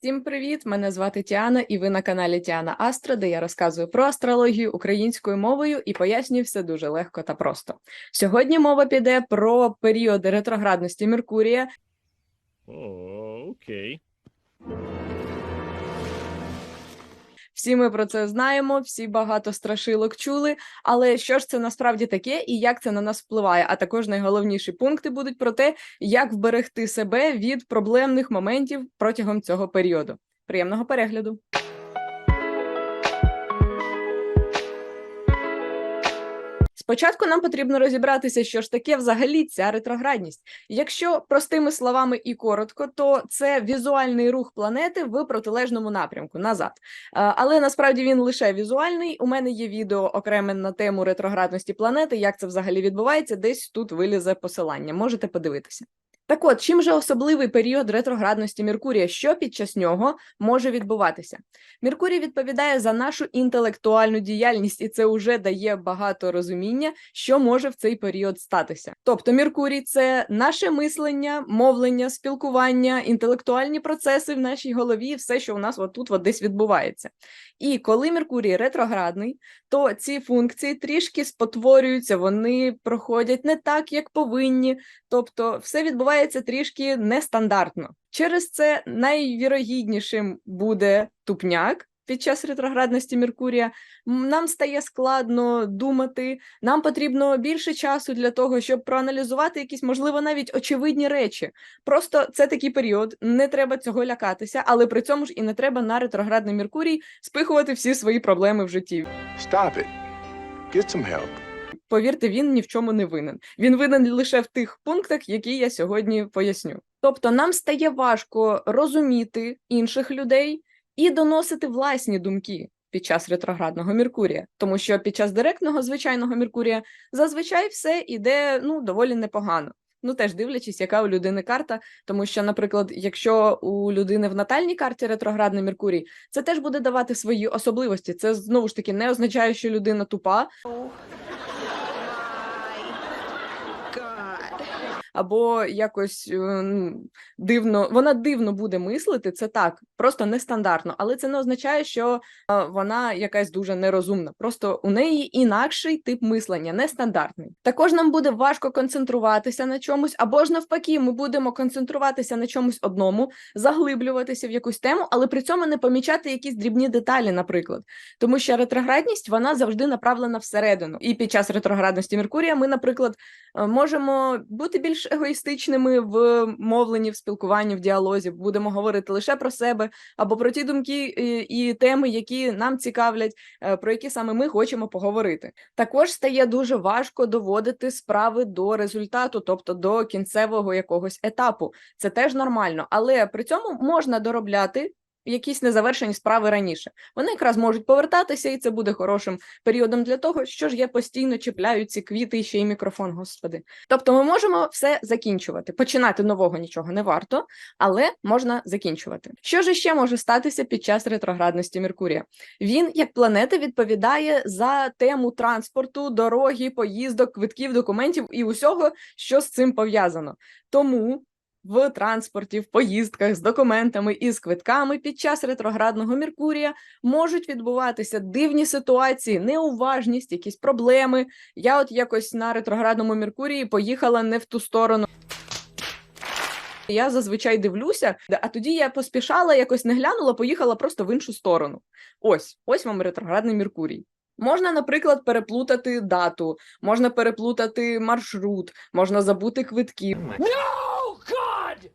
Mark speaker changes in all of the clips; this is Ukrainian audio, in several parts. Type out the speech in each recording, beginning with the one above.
Speaker 1: Всім привіт! Мене звати Тіана, і ви на каналі Тіана Астро, де я розказую про астрологію українською мовою і пояснюю все дуже легко та просто. Сьогодні мова піде про період ретроградності Меркурія.
Speaker 2: Oh, okay.
Speaker 1: Всі ми про це знаємо, всі багато страшилок чули. Але що ж це насправді таке і як це на нас впливає? А також найголовніші пункти будуть про те, як вберегти себе від проблемних моментів протягом цього періоду. Приємного перегляду! Спочатку нам потрібно розібратися, що ж таке взагалі ця ретроградність. Якщо простими словами і коротко, то це візуальний рух планети в протилежному напрямку назад. Е, Але насправді він лише візуальний. У мене є відео окреме на тему ретроградності планети. Як це взагалі відбувається? Десь тут вилізе посилання. Можете подивитися. Так от, чим же особливий період ретроградності Меркурія? Що під час нього може відбуватися? Меркурій відповідає за нашу інтелектуальну діяльність, і це вже дає багато розуміння, що може в цей період статися. Тобто, Меркурій це наше мислення, мовлення, спілкування, інтелектуальні процеси в нашій голові, все, що у нас отут от десь відбувається. І коли Меркурій ретроградний, то ці функції трішки спотворюються, вони проходять не так, як повинні. Тобто, все відбувається трішки нестандартно. Через це найвірогіднішим буде тупняк. Під час ретроградності Меркурія нам стає складно думати, нам потрібно більше часу для того, щоб проаналізувати якісь, можливо, навіть очевидні речі. Просто це такий період, не треба цього лякатися, але при цьому ж і не треба на ретроградний Меркурій спихувати всі свої проблеми в житті.
Speaker 3: Stop it. Get some help.
Speaker 1: Повірте, він ні в чому не винен. Він винен лише в тих пунктах, які я сьогодні поясню. Тобто, нам стає важко розуміти інших людей і доносити власні думки під час ретроградного Меркурія, тому що під час директного звичайного Меркурія зазвичай все іде ну доволі непогано. Ну, теж дивлячись, яка у людини карта, тому що, наприклад, якщо у людини в натальній карті ретроградний Меркурій, це теж буде давати свої особливості. Це знову ж таки не означає, що людина тупа, або якось е, ну, дивно, вона дивно буде мислити, це так, просто нестандартно, але це не означає, що е, вона якась дуже нерозумна. Просто у неї інакший тип мислення, нестандартний. Також нам буде важко концентруватися на чомусь, або ж навпаки, ми будемо концентруватися на чомусь одному, заглиблюватися в якусь тему, але при цьому не помічати якісь дрібні деталі, наприклад. Тому що ретроградність вона завжди направлена всередину. І під час ретроградності Меркурія ми, наприклад, е, можемо бути більш егоїстичними в мовленні, в спілкуванні, в діалозі. Будемо говорити лише про себе або про ті думки і, і теми, які нам цікавлять, е, про які саме ми хочемо поговорити. Також стає дуже важко доводити справи до результату, тобто до кінцевого якогось етапу. Це теж нормально, але при цьому можна доробляти. Якісь незавершені справи раніше. Вони якраз можуть повертатися, і це буде хорошим періодом для того, що ж я постійно чіпляю ці квіти і ще й мікрофон, господи. Тобто ми можемо все закінчувати. Починати нового нічого не варто, але можна закінчувати. Що ж ще може статися під час ретроградності Меркурія? Він, як планета, відповідає за тему транспорту, дороги, поїздок, квитків, документів і усього, що з цим пов'язано. Тому в транспорті, в поїздках з документами і з квитками під час ретроградного Меркурія можуть відбуватися дивні ситуації, неуважність, якісь проблеми. Я от якось на ретроградному Меркурії поїхала не в ту сторону. Я зазвичай дивлюся, а тоді я поспішала, якось не глянула, поїхала просто в іншу сторону. Ось, ось вам ретроградний Меркурій. Можна, наприклад, переплутати дату, можна переплутати маршрут, можна забути квитки.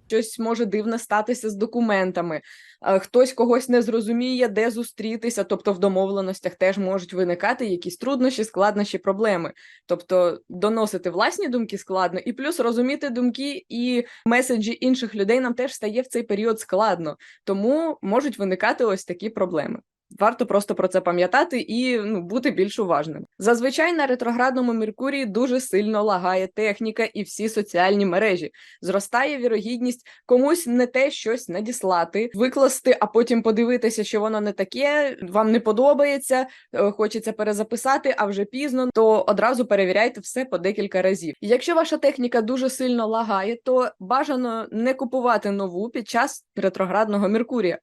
Speaker 1: Щось може дивне статися з документами. Е, Хтось когось не зрозуміє, де зустрітися. Тобто в домовленостях теж можуть виникати якісь труднощі, складнощі, проблеми. Тобто доносити власні думки складно, і плюс розуміти думки і меседжі інших людей нам теж стає в цей період складно. Тому можуть виникати ось такі проблеми. Варто просто про це пам'ятати і ну, бути більш уважним. Зазвичай на ретроградному Меркурії дуже сильно лагає техніка і всі соціальні мережі. Зростає вірогідність комусь не те щось надіслати, викласти, а потім подивитися, що воно не таке, вам не подобається, е, хочеться перезаписати, а вже пізно, то одразу перевіряйте все по декілька разів. Якщо ваша техніка дуже сильно лагає, то бажано не купувати нову під час ретроградного Меркурія.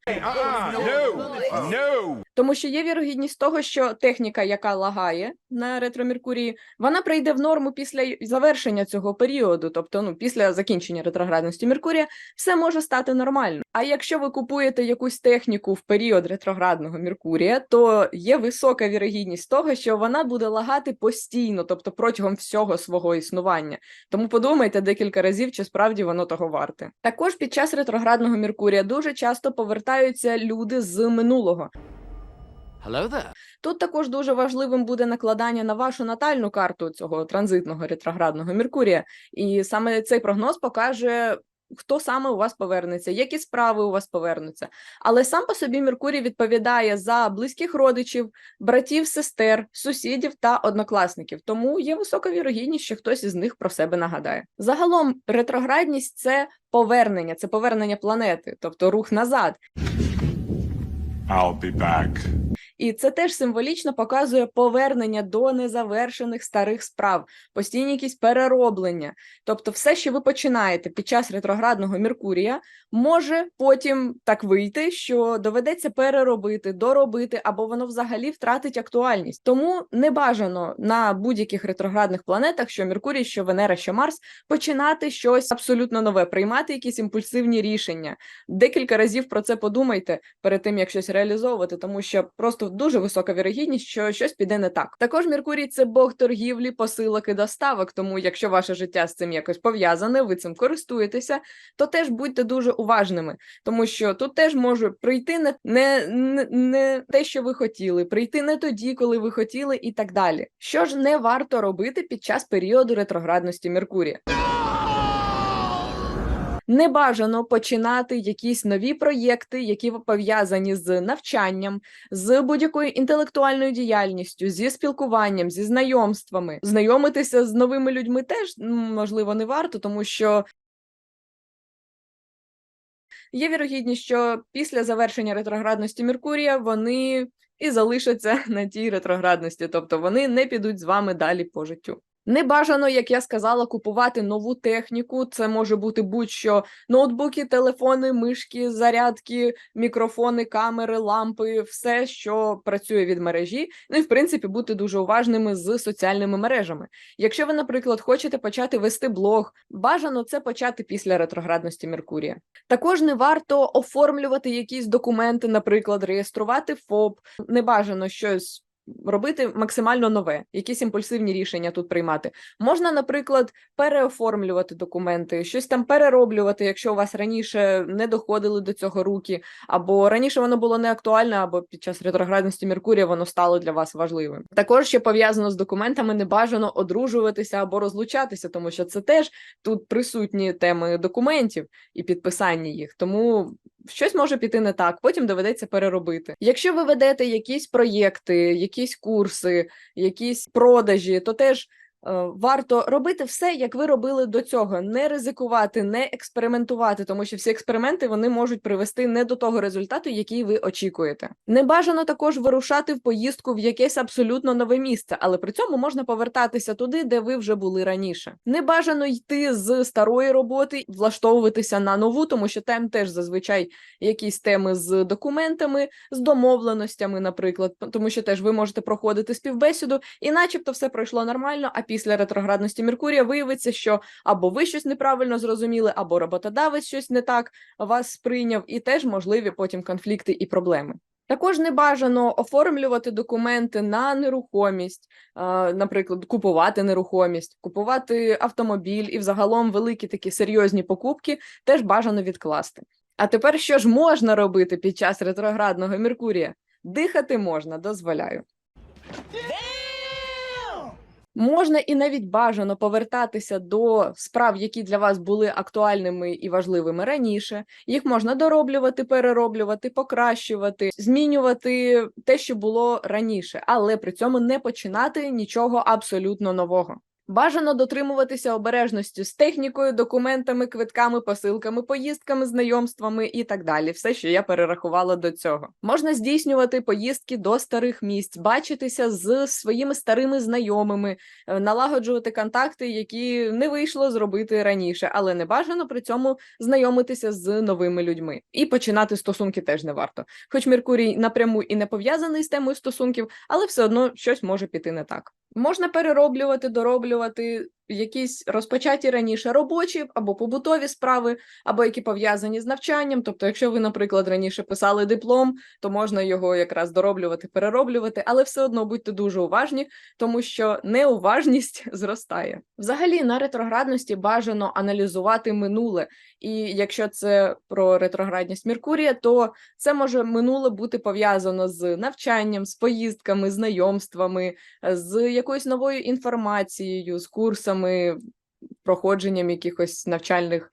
Speaker 1: Тому що є вірогідність того, що техніка, яка лагає на ретромеркурії, вона прийде в норму після завершення цього періоду, тобто ну після закінчення ретроградності Меркурія, все може стати нормально. А якщо ви купуєте якусь техніку в період ретроградного Меркурія, то є висока вірогідність того, що вона буде лагати постійно, тобто протягом всього свого існування. Тому подумайте декілька разів, чи справді воно того варте. Також під час ретроградного Меркурія дуже часто повертаються люди з минулого.
Speaker 4: Hello there.
Speaker 1: Тут також дуже важливим буде накладання на вашу натальну карту цього транзитного ретроградного Меркурія, і саме цей прогноз покаже. Хто саме у вас повернеться, які справи у вас повернуться. Але сам по собі Меркурій відповідає за близьких родичів, братів, сестер, сусідів та однокласників. Тому є висока вірогідність, що хтось із них про себе нагадає. Загалом, ретроградність це повернення, це повернення планети, тобто рух назад.
Speaker 5: I'll be back.
Speaker 1: І це теж символічно показує повернення до незавершених старих справ, постійні якісь перероблення. Тобто, все, що ви починаєте під час ретроградного Меркурія, може потім так вийти, що доведеться переробити, доробити, або воно взагалі втратить актуальність. Тому не бажано на будь-яких ретроградних планетах, що Меркурій, що Венера, що Марс, починати щось абсолютно нове, приймати якісь імпульсивні рішення. Декілька разів про це подумайте перед тим, як щось реалізовувати, тому що просто дуже висока вірогідність, що щось піде не так. Також Меркурій це бог торгівлі, посилок і доставок. Тому, якщо ваше життя з цим якось пов'язане, ви цим користуєтеся, то теж будьте дуже уважними, тому що тут теж може прийти не, не, не, те, що ви хотіли, прийти не тоді, коли ви хотіли, і так далі. Що ж не варто робити під час періоду ретроградності Меркурія? Не бажано починати якісь нові проєкти, які пов'язані з навчанням, з будь-якою інтелектуальною діяльністю, зі спілкуванням, зі знайомствами. Знайомитися з новими людьми теж можливо не варто, тому що. Є вірогідність, що після завершення ретроградності Меркурія вони і залишаться на тій ретроградності, тобто вони не підуть з вами далі по життю. Не бажано, як я сказала, купувати нову техніку. Це може бути будь-що ноутбуки, телефони, мишки, зарядки, мікрофони, камери, лампи, все, що працює від мережі. Ну і в принципі бути дуже уважними з соціальними мережами. Якщо ви, наприклад, хочете почати вести блог, бажано це почати після ретроградності Меркурія. Також не варто оформлювати якісь документи, наприклад, реєструвати ФОП. Не бажано щось. Робити максимально нове, якісь імпульсивні рішення тут приймати. Можна, наприклад, переоформлювати документи, щось там перероблювати, якщо у вас раніше не доходили до цього руки, або раніше воно було не актуальне, або під час ретроградності Меркурія воно стало для вас важливим. Також ще пов'язано з документами, не бажано одружуватися або розлучатися, тому що це теж тут присутні теми документів і підписання їх. Тому щось може піти не так, потім доведеться переробити. Якщо ви ведете якісь проєкти, якісь курси, якісь продажі, то теж. Е, Варто робити все, як ви робили до цього, не ризикувати, не експериментувати, тому що всі експерименти вони можуть привести не до того результату, який ви очікуєте. Не бажано також вирушати в поїздку в якесь абсолютно нове місце, але при цьому можна повертатися туди, де ви вже були раніше. Не бажано йти з старої роботи, влаштовуватися на нову, тому що там теж зазвичай якісь теми з документами, з домовленостями, наприклад, тому що теж ви можете проходити співбесіду, і начебто все пройшло нормально. А після ретроградності Меркурія виявиться, що або ви щось неправильно зрозуміли, або роботодавець щось не так вас сприйняв, і теж можливі потім конфлікти і проблеми. Також не бажано оформлювати документи на нерухомість, наприклад, купувати нерухомість, купувати автомобіль і взагалом великі такі серйозні покупки теж бажано відкласти. А тепер що ж можна робити під час ретроградного Меркурія? Дихати можна, дозволяю. Можна і навіть бажано повертатися до справ, які для вас були актуальними і важливими раніше. Їх можна дороблювати, перероблювати, покращувати, змінювати те, що було раніше, але при цьому не починати нічого абсолютно нового. Бажано дотримуватися обережності з технікою, документами, квитками, посилками, поїздками, знайомствами і так далі. Все, що я перерахувала до цього. Можна здійснювати поїздки до старих місць, бачитися з своїми старими знайомими, е, налагоджувати контакти, які не вийшло зробити раніше, але не бажано при цьому знайомитися з новими людьми. І починати стосунки теж не варто. Хоч Меркурій напряму і не пов'язаний з темою стосунків, але все одно щось може піти не так. Можна перероблювати, дороблювати якісь розпочаті раніше робочі або побутові справи, або які пов'язані з навчанням. Тобто, якщо ви, наприклад, раніше писали диплом, то можна його якраз дороблювати, перероблювати, але все одно будьте дуже уважні, тому що неуважність зростає. Взагалі на ретроградності бажано аналізувати минуле, і якщо це про ретроградність Меркурія, то це може минуле бути пов'язано з навчанням, з поїздками, знайомствами, з якоюсь новою інформацією, з курсами, проходженням якихось навчальних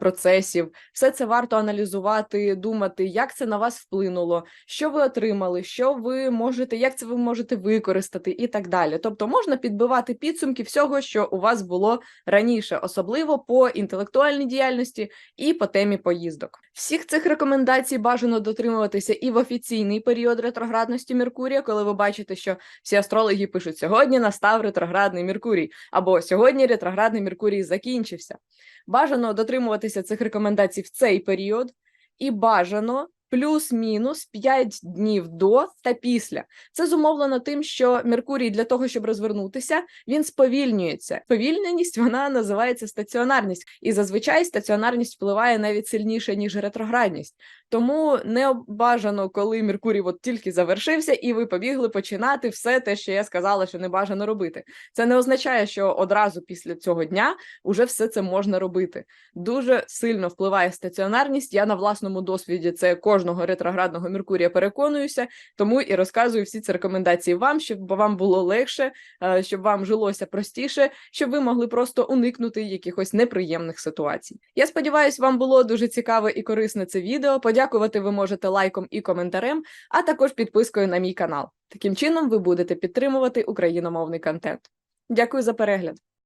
Speaker 1: процесів. Все це варто аналізувати, думати, як це на вас вплинуло, що ви отримали, що ви можете, як це ви можете використати, і так далі. Тобто можна підбивати підсумки всього, що у вас було раніше, особливо по інтелектуальній діяльності і по темі поїздок. Всіх цих рекомендацій бажано дотримуватися і в офіційний період ретроградності Меркурія, коли ви бачите, що всі астрологи пишуть сьогодні настав ретроградний Меркурій, або сьогодні ретроградний Меркурій закінчився. Бажано дотримуватися цих рекомендацій в цей період, і бажано плюс-мінус 5 днів до та після. Це зумовлено тим, що Меркурій для того, щоб розвернутися, він сповільнюється. Повільненість вона називається стаціонарність, і зазвичай стаціонарність впливає навіть сильніше ніж ретроградність. Тому не бажано, коли Меркурій от тільки завершився, і ви побігли починати все те, що я сказала, що не бажано робити. Це не означає, що одразу після цього дня уже все це можна робити. Дуже сильно впливає стаціонарність. Я на власному досвіді це кожного ретроградного Меркурія переконуюся, тому і розказую всі ці рекомендації вам, щоб вам було легше, е, щоб вам жилося простіше, щоб ви могли просто уникнути якихось неприємних ситуацій. Я сподіваюся, вам було дуже цікаве і корисне це відео. Подякувати ви можете лайком і коментарем, а також підпискою на мій канал. Таким чином ви будете підтримувати україномовний контент. Дякую за перегляд.